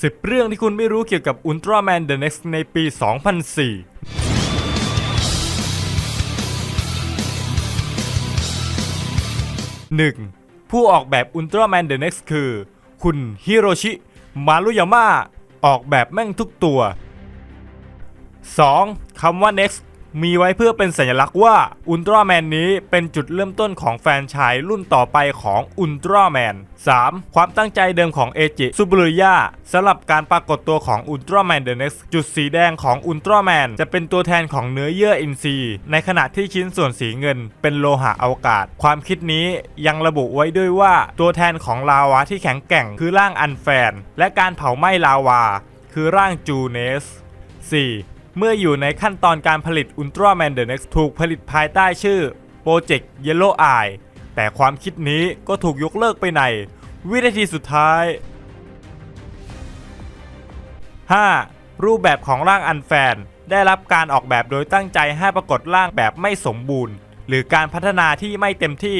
10 เรื่องที่คุณไม่รู้เกี่ยวกับ Ultraman The Next ในปี 2004 1. ผู้ออกแบบอุลตร้าแมนเดอะเน็กซ์คือ คุณฮิโรชิ มารุยาม่าออกแบบแม่งทุกตัว 2. คำว่า next มีไว้เพื่อเป็นสัญลักษณ์ว่าอุลตร้าแมนนี้เป็นจุดเริ่มต้นของแฟนชายรุ่นต่อไปของอุลตร้าแมน 3. ความตั้งใจเดิมของเอจิซูบรุยาสำหรับการปรากฏตัวของอุลตร้าแมนเดอะเน็กซ์จุดสีแดงของอุลตร้าแมนจะเป็นตัวแทนของเนื้อเยื่ออินทรีย์ในขณะที่ชิ้นส่วนสีเงิน เป็นโลหะอวกาศ ความคิดนี้ยังระบุไว้ด้วยว่าตัวแทนของลาวาที่แข็งแกร่งคือร่างอันแฟน และการเผาไหม้ลาวา คือร่างจูเนส 4. เมื่ออยู่ในขั้นตอนการผลิต Ultraman The Next ถูกผลิตภายใต้ชื่อ Project Yellow Eye แต่ความคิดนี้ก็ถูกยกเลิกไปใน วินาทีสุดท้าย 5. รูปแบบของร่างอันแฟน ได้รับการออกแบบโดยตั้งใจให้ปรากฏร่างแบบไม่สมบูรณ์ หรือการพัฒนาที่ไม่เต็มที่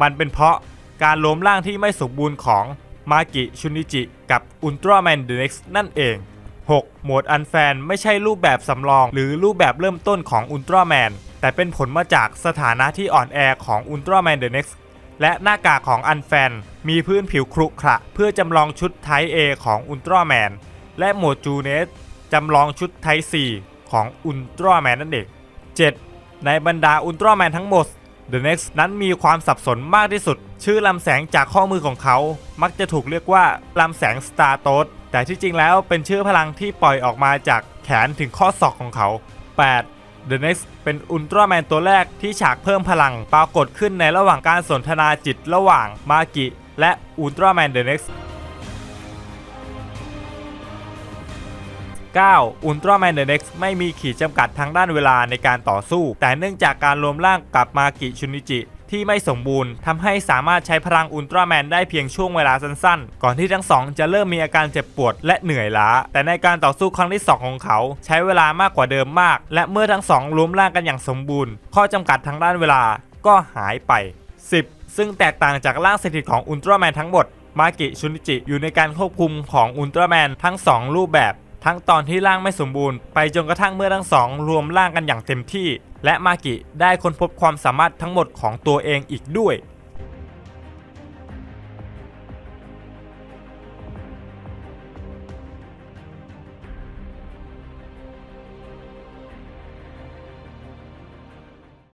มันเป็นเพราะการล้มร่างที่ไม่สมบูรณ์ของมากิชุนิจิกับ Ultraman The Next นั่นเอง 6. โหมดอันแฟนไม่ใช่รูปแบบสำรอง หรือรูปแบบเริ่มต้นของอุลตร้าแมนแต่เป็นผลมาจากสถานะที่อ่อนแอของอุลตร้าแมนเดอะเน็กซ์และหน้ากากของอันแฟน มีพื้นผิวครุขระ เพื่อจำลองชุดไท A ของอุลตร้าแมนและโหมดจูเนสจำลองชุดไท C ของอุลตร้าแมนนั่นเอง 7. ในบรรดาอุลตร้าแมนทั้งหมด The Next นั้นมีความสับสนมากที่สุด ชื่อลำแสงจากข้อมือของเขา มักจะถูกเรียกว่าลำแสง Star t o s แต่ที่จริงแล้วเป็นชื่อพลังที่ปล่อยออกมาจากแขนถึงข้อศอกของเขา 8. The Next เป็นอุลตร้าแมนตัวแรกที่ฉากเพิ่มพลังปรากฏขึ้นในระหว่างการสนทนาจิตระหว่างมากิและอุลตร้าแมน The Next 9. อุลตร้าแมนเดอะเน็กซ์ไม่มีขีดจำกัดทางด้านเวลาในการต่อสู้ แต่เนื่องจากการรวมร่างกับมากิชุนิจิที่ไม่สมบูรณ์ทำให้สามารถใช้พลังอุลตร้าแมนได้เพียงช่วงเวลาสั้นๆ ก่อนที่ทั้งสองจะเริ่มมีอาการเจ็บปวดและเหนื่อยล้า แต่ในการต่อสู้ครั้งที่ 2 ของเขา ใช้เวลามากกว่าเดิมมาก และเมื่อทั้งสองรวมร่างกันอย่างสมบูรณ์ ข้อจำกัดทางด้านเวลาก็หายไป 10 ซึ่งแตกต่างจากร่างสถิตของอุลตร้าแมนทั้งหมด มากิชุนิจิอยู่ในการควบคุมของอุลตร้าแมนทั้ง 2 รูปแบบ ทั้งตอนที่ร่างไม่สมบูรณ์ไปจนกระทั่งเมื่อทั้งสองรวมร่างกันอย่างเต็มที่ และมากิได้ค้นพบความสามารถทั้งหมดของตัวเองอีกด้วย